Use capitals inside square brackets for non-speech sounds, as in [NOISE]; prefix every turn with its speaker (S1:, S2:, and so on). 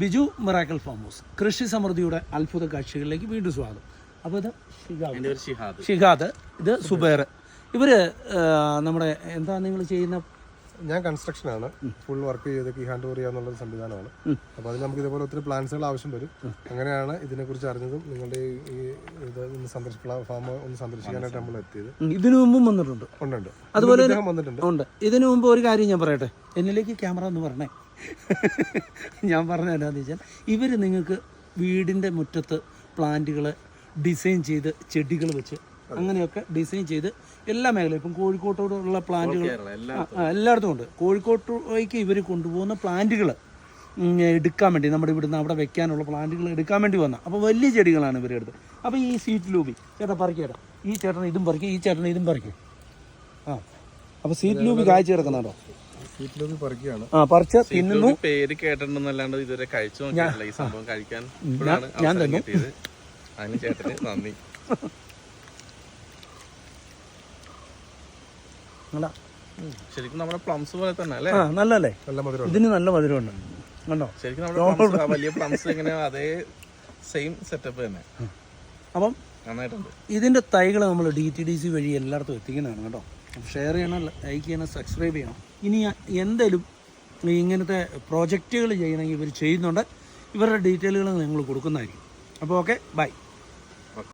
S1: Biju miracle farm house കൃഷി സമൃദ്ധിയുടെ അത്ഭുത കാഴ്ചകളിലേക്ക് വീണ്ടും സ്വാഗതം. അപ്പോൾ ഇത്
S2: ഷിഹാദ്.
S1: ഷിഹാദ്. ഇത് സുബേർ. ഇവർ നമ്മുടെ എന്താ നിങ്ങൾ ചെയ്യുന്ന
S3: ഞാൻ കൺസ്ട്രക്ഷൻ ആണ്. ഫുൾ വർക്ക് ചെയ്ത് കീ ഹാൻഡ് ഓവർ ചെയ്യാന്നുള്ള ഒരു സംവിധാനമാണ് അപ്പോൾ അതിന് നമുക്ക് ഇതേപോലെ ഒത്തിരി പ്ലാൻസുകൾ ആവശ്യം വരും. അങ്ങനെയാണ് ഇതിനെക്കുറിച്ച് അറിഞ്ഞതും നിങ്ങളുടെ ഈ ഇത് ഒന്ന് സന്ദർശിക്കാൻ ഫാം ഒന്ന് സന്ദർശിക്കാനായിട്ട് നമ്മൾ എത്തിയത്.
S1: ഇതിനു മുമ്പും വന്നിട്ടുണ്ട്.
S3: ഉണ്ടുണ്ട്
S1: അതുപോലെ
S3: വന്നിട്ടുണ്ട്.
S1: ഉണ്ട്. ഇതിനു മുമ്പ് ഒരു കാര്യം ഞാൻ പറയട്ടെ? എന്നിലേക്ക് ക്യാമറ എന്ന് പറഞ്ഞേ ഞാൻ പറഞ്ഞ എന്താണെന്ന് വെച്ചാൽ ഇവർ നിങ്ങൾക്ക് വീടിന്റെ മുറ്റത്ത് പ്ലാന്റുകൾ ഡിസൈൻ ചെയ്ത് ചെടികൾ വെച്ച് അങ്ങനെയൊക്കെ ഡിസൈൻ ചെയ്ത് എല്ലാ മേഖലയും ഇപ്പം കോഴിക്കോട്ടോടുള്ള പ്ലാന്റുകൾ എല്ലായിടത്തും ഉണ്ട്. കോഴിക്കോട്ടേക്ക് ഇവർ കൊണ്ടുപോകുന്ന പ്ലാന്റുകൾ എടുക്കാൻ വേണ്ടി നമ്മുടെ ഇവിടുന്ന് അവിടെ വെക്കാനുള്ള പ്ലാന്റുകൾ എടുക്കാൻ വേണ്ടി വന്ന. അപ്പോൾ വലിയ ചെടികളാണ് ഇവരെടുത്ത് അപ്പോൾ ഈ സീറ്റ് ലൂബി ചേട്ടാ പറിക്കേട്ടാ ഈ ചേട്ടൻ ഇതും പറിക്കും ഈ ചേട്ടൻ ഇതും പറിക്കും. ആ. അപ്പോൾ സീറ്റ് ലൂബി കാഴ്ച കിടക്കുന്നുണ്ടോ പറിച്ച് തിന്നുന്നു.
S2: പേര് കേട്ടിട്ടുണ്ടെന്നല്ലാണ്ട് ഇതുവരെ കഴിച്ചു നോക്കിയിട്ടില്ല. ഈ സംഭവം കഴിക്കാൻ
S1: ഞാൻ
S2: തന്നെ.
S1: തന്നു.
S2: കിട്ടിയത്. അതിന് ചേട്ടന് നന്ദി. [LAUGHS] ശരിക്കും നമ്മുടെ പ്ലംസ് പോലെ തന്നെ അല്ലേ?
S1: നല്ലല്ലേ
S3: നല്ല മധുരം
S1: ഇതിന് നല്ല മധുരമുണ്ട്. കണ്ടോ?
S2: ശരിക്കും നമ്മുടെ വലിയ പ്ലംസ് ഇങ്ങനെ അതേ സെയിം സെറ്റപ്പ് തന്നെ.
S1: അപ്പം
S2: നന്നായിട്ടുണ്ട്.
S1: ഇതിന്റെ തൈകൾ നമ്മൾ ഡി ടി ഡി സി വഴി എല്ലായിടത്തും എത്തിക്കുന്നതാണ് കേട്ടോ. ഷെയർ ചെയ്യണം ലൈക്ക് ചെയ്യണം സബ്സ്ക്രൈബ് ചെയ്യണം. ഇനി എന്തെങ്കിലും ഇങ്ങനത്തെ പ്രോജക്റ്റുകൾ ചെയ്യണമെങ്കിൽ ഇവർ ചെയ്യുന്നുണ്ട്. ഇവരുടെ ഡീറ്റെയിലുകൾ നിങ്ങൾ കൊടുക്കുന്നതായിരിക്കും. അപ്പോൾ ഓക്കെ ബൈ